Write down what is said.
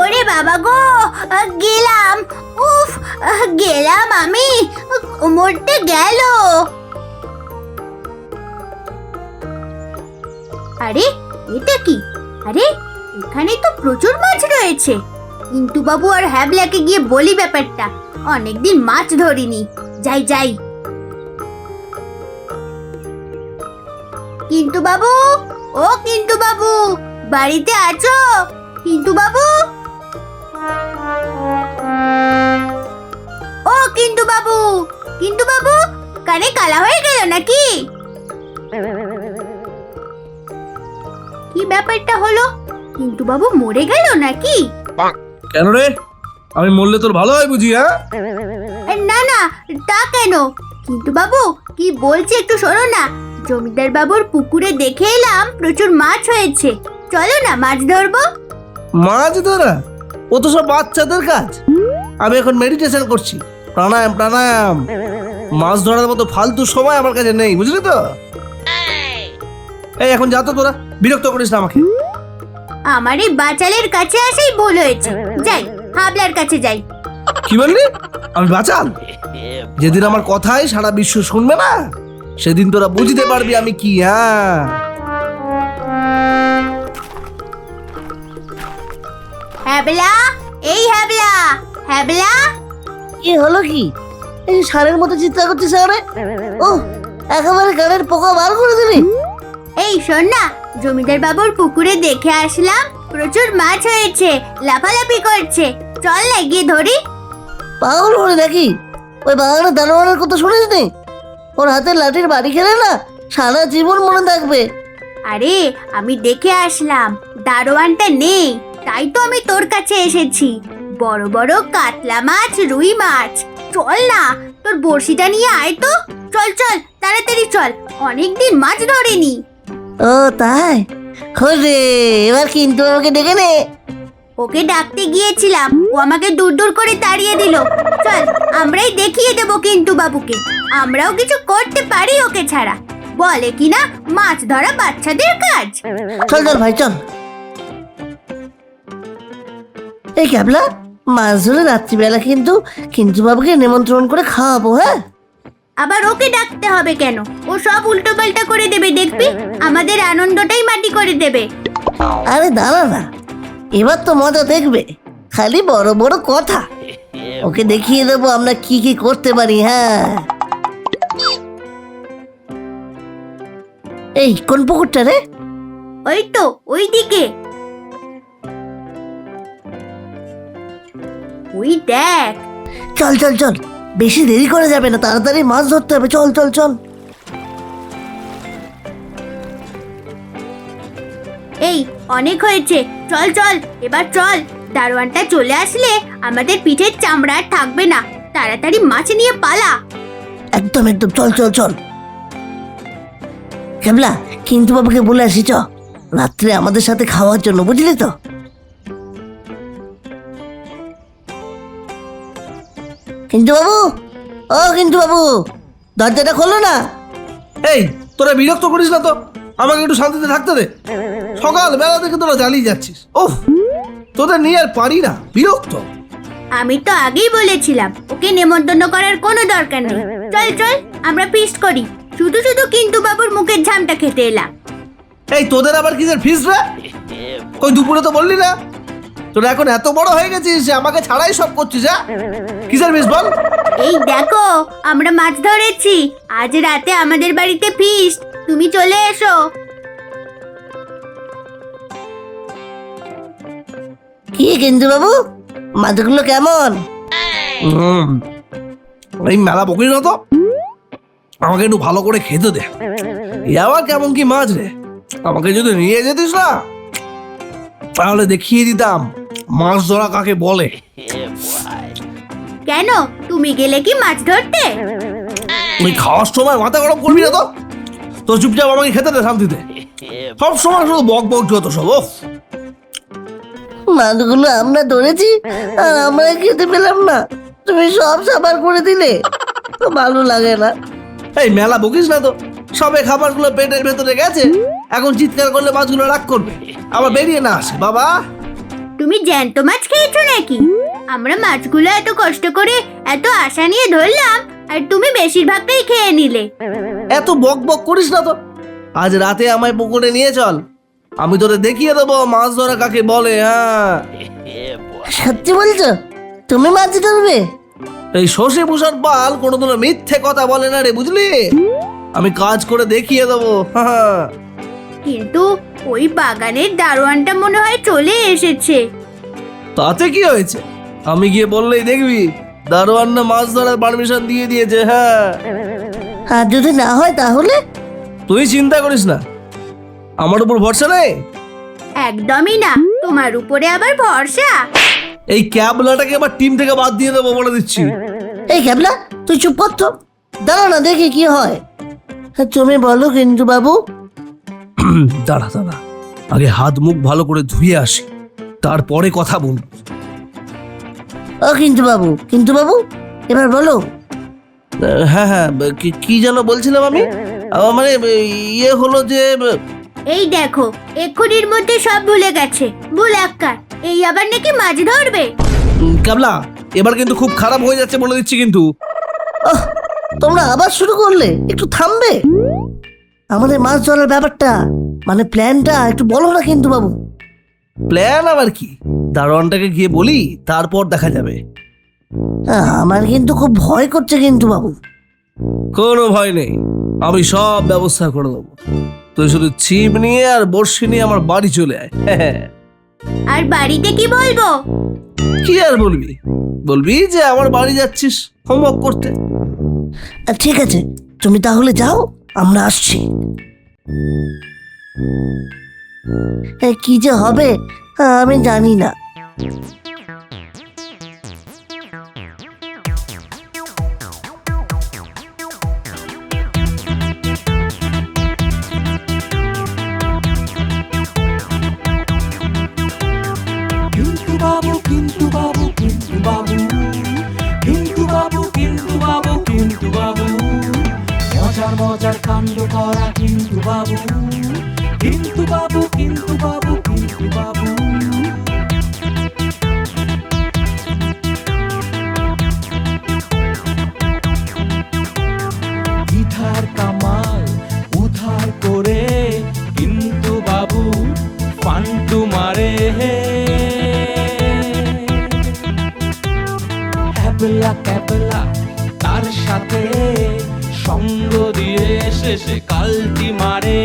ওরে বাবা গো গেলাম। উফ গেলাম আমি। কোমরটা গেল। আরে, এটা কি? আরে, এখানে তো প্রচুর মাছ রয়েছে। বাবু আর হ্যাবলাকে গিয়ে বলি ব্যাপারটা। অনেকদিন মাছ ধরিনি। যাই যাই। কিন্তু বাবু ও কিন্তু বাবু বাড়িতে আছো? কিন্তু বাবু ও কিন্তু বাবু কিন্তু বাবু কানে কালা হয়ে গেল নাকি? কি ব্যাপারটা হলো? কিন্তু বাবু মরে গেল নাকি? কেন রে? আমি মরলে তোর ভালো হয় বুঝি হ্যাঁ? না না তা কেন? কিন্তু বাবু কি বলছি একটু শোনো না। জমিদার বাবুর পুকুরে দেখে এলাম প্রচুর মাছ হয়েছে। চলো না মাছ ধরবো? মাছ ধরা? ও তো সব বাচ্চাদের কাজ। আমি এখন মেডিটেশন করছি। প্রাণায়াম প্রাণায়াম। মাছ ধরার মতো ফালতু সময় আমার কাছে নেই বুঝলি তো? এই এখন যা তো তোরা বিরক্ত করিস না আমাকে। আমার এই বাচালের কাছে আসাই ভুল হয়েছে। যাই হাবলার কাছে যাই। কি বললি? আমি বাঁচাল? যেদিন আমার কথাই সারা বিশ্ব শুনবে না সেদিন তোরা বুঝতে পারবি আমি কি হ্যাঁ। হ্যাবলা এই হ্যাবলা হ্যাবলা কি হলো কি? এই সারের মতো চিৎকার করছিস সারে ও একেবারে গানের পোকা বার করে দিবি এই শোন না জমিদার বাবুর পুকুরে দেখে আসলাম প্রচুর মাছ হয়েছে লাফালাফি করছে। চল না গিয়ে ধরি। পাগল হলে নাকি? ওই বাগানের দানোয়ারের কথা শুনিস নি? ওর হাতের লাঠির বাড়ি খেলে না সারা জীবন মনে থাকবে। আরে আমি দেখে আসলাম দারোয়ানটা নেই তাই তো আমি তোর কাছে এসেছি। বড় বড় কাতলা মাছ রুই মাছ। চল না তোর বড়শিটা নিয়ে আয় তো। চল চল তাড়াতাড়ি চল অনেকদিন মাছ ধরেনি। ও তাই? হরে এবার কিন্তু আমাকে ডেকে নে। ওকে ডাকতে গিয়েছিলাম ও আমাকে দূর দূর করে তাড়িয়ে দিল। চল আমরাই দেখিয়ে দেবো কিন্তু বাবুকে। আমরাও কিছু করতে পারি ওকে ছাড়া। বলে কিনা মাছ ধরা বাচ্চাদের কাজ। চল চল ভাই চল। এই ক্যাবলা মাছ ধরে রাত্রিবেলা কিন্তু কিন্তু বাবুকে নিমন্ত্রণ করে খাওয়াবো হ্যাঁ? আবার ওকে ডাকতে হবে কেন? ও সব উল্টো পাল্টা করে দেবে দেখবি? আমাদের আনন্দটাই মাটি করে দেবে। আরে দাঁড়া না এবার তো মজা দেখবে। খালি বড় বড় কথা। ওকে দেখিয়ে দেবো আমরা কি কি করতে পারি হ্যাঁ। এই কোন পুকুরটা রে? ওই তো ওই দিকে ওই দেখ। চল চল চল। বেশি দেরি করে যাবে না তাড়াতাড়ি মাছ ধরতে হবে চল চল চল। এই অনেক হয়েছে চল চল এবার চল। দারোয়ানটা চলে আসলে আমাদের পিঠের চামড়া আর থাকবে না তাড়াতাড়ি মাছ নিয়ে পালা। একদম একদম চল চল চল। কেমলা কিন্তু বাবুকে বলে আসি চ। রাত্রে আমাদের সাথে খাওয়ার জন্য বুঝলি তো? কিন্তু বাবু ও কিন্তু বাবু দরজাটা খোলো না। এই তোরা বিরক্ত করিস না তো? আমাকে একটু শান্তিতে থাকতে দে। সকাল বেলা থেকে তোরা জ্বালিয়ে যাচ্ছিস। ও তোদের নিয়ে আর পারি না বিরক্ত। আমি তো আগেই বলেছিলাম ওকে নেমন্তন্ন করার কোনো দরকার নেই। চল চল আমরা ফিস্ট করি। শুধু শুধু কিন্তু বাবুর মুখের ঝামটা খেতে এলাম। এই তোদের আবার কিসের ফিস রে? কই দুপুরে তো বললি না? তোরা এখন এত বড় হয়ে গেছিস যে আমাকে ছাড়াই সব করছিস হ্যাঁ? কিসের ফিস বল? এই দেখো আমরা মাছ ধরেছি। আজ রাতে আমাদের বাড়িতে ফিস্ট তুমি চলে এসো। কি কিন্তু বাবু মাছগুলো কেমন? হুম, এই মেলা বকিস না তো? আমাকে একটু ভালো করে খেতে দে। এ আবার কেমন কি মাছ রে? আমাকে যদি নিয়ে যেতিস না তাহলে দেখিয়ে দিতাম। মাছ ধরা কাকে বলে? কেন? তুমি গেলে কি মাছ ধরতে? তুই খাওয়ার সময় মাথা গরম করবি না তো? তো চুপচাপ আমাকে খেতে দে শান্তিতে। সব সময় শুধু বক বক যত সব ওফ মাছগুলো আমরা ধরেছি আর আমরা খেতে পেলাম না। তুমি সব সাবার করে দিলে তো ভালো লাগে না। এই মেলা বকিস না তো? সবে খাবারগুলো পেটের ভেতরে গেছে এখন চিৎকার করলে মাছগুলো রাগ করবে। আবার বেরিয়ে না আসে বাবা। তুমি জ্যান্ত মাছ খেয়েছো নাকি? আমরা মাছগুলো এত কষ্ট করে এত আশা নিয়ে ধরলাম আর তুমি বেশিরভাগটাই খেয়ে নিলে। এত বক বক করিস না তো। আজ রাতে আমায় পুকুরে নিয়ে চল। আমি তোরে দেখিয়ে দেবো মাছ ধরা কাকে বলে হ্যাঁ। সত্যি বলছো? তুমি মাছ ধরবে? এই শশী ভূষণ পাল কোনোদিনও মিথ্যে কথা বলে না রে বুঝলি? আমি কাজ করে দেখিয়ে দেবো হ্যাঁ। কিন্তু ওই বাগানের দারোয়ানটা মনে হয় চলে এসেছে। তাতে কি হয়েছে? আমি গিয়ে বললেই দেখবি দারোয়ান না মাছ ধরার পারমিশন দিয়ে দিয়েছে হ্যাঁ। আর যদি না হয় তাহলে? তুই চিন্তা করিস না। আমার উপর ভরসা নেই? একদমই না। তোমার উপরে আবার ভরসা? এই ক্যাবলাটাকে আবার টিম থেকে বাদ দিয়ে দেবো বলে দিচ্ছি। এই ক্যাবলা তুই চুপ কর তো। দাঁড়া না দেখি কি হয়। হ্যাঁ, তুমি বলো কিন্তু বাবু দাঁড়া দাঁড়া। আগে হাত মুখ ভালো করে ধুয়ে আসি। তারপরে কথা বল ও কিন্তু বাবু কিন্তু বাবু এবার বলো। হ্যাঁ হ্যাঁ কি- কি যেন বলছিলাম আমি? আহ, মানে ইয়ে হলো যে এই দেখো এক্ষুনির মধ্যে সব ভুলে গেছে। ভুল আক্কার এই আবার নাকি মাছ ধরবে? উম, ক্যাবলা এবার কিন্তু খুব খারাপ হয়ে যাচ্ছে বলে দিচ্ছি কিন্তু। ওহ তোমরা আবার শুরু করলে? একটু থামবে? আমাদের মাছ ধরার ব্যাপারটা মানে প্ল্যানটা একটু বলো না কিন্তু বাবু। প্ল্যান আবার কি? দারোয়ানটাকে গিয়ে বলি তারপর দেখা যাবে। আহ, আমার কিন্তু খুব ভয় করছে কিন্তু বাবু। কোনো ভয় নেই। আমি সব ব্যবস্থা করে দেবো। তুই শুধু ছিপ নিয়ে আর বর্ষি নিয়ে আমার বাড়ি চলে আয়। আর বাড়িতে কি বলব? কি আর বলবি? বলবি যে আমার বাড়ি যাচ্ছিস হোমওয়ার্ক করতে। আহ, ঠিক আছে তুমি তাহলে যাও। আমরা আসছি। কি যে হবে আমি জানি না। কিন্তু বাবু কিন্তু বাবু কিন্তু বাবু। ইধার কামাল উধার করে কিন্তু বাবু ফান্টু মারে। ক্যাবলা ক্যাবলা তার সাথে সঙ্গ দিয়ে শেষে কালটি মারে।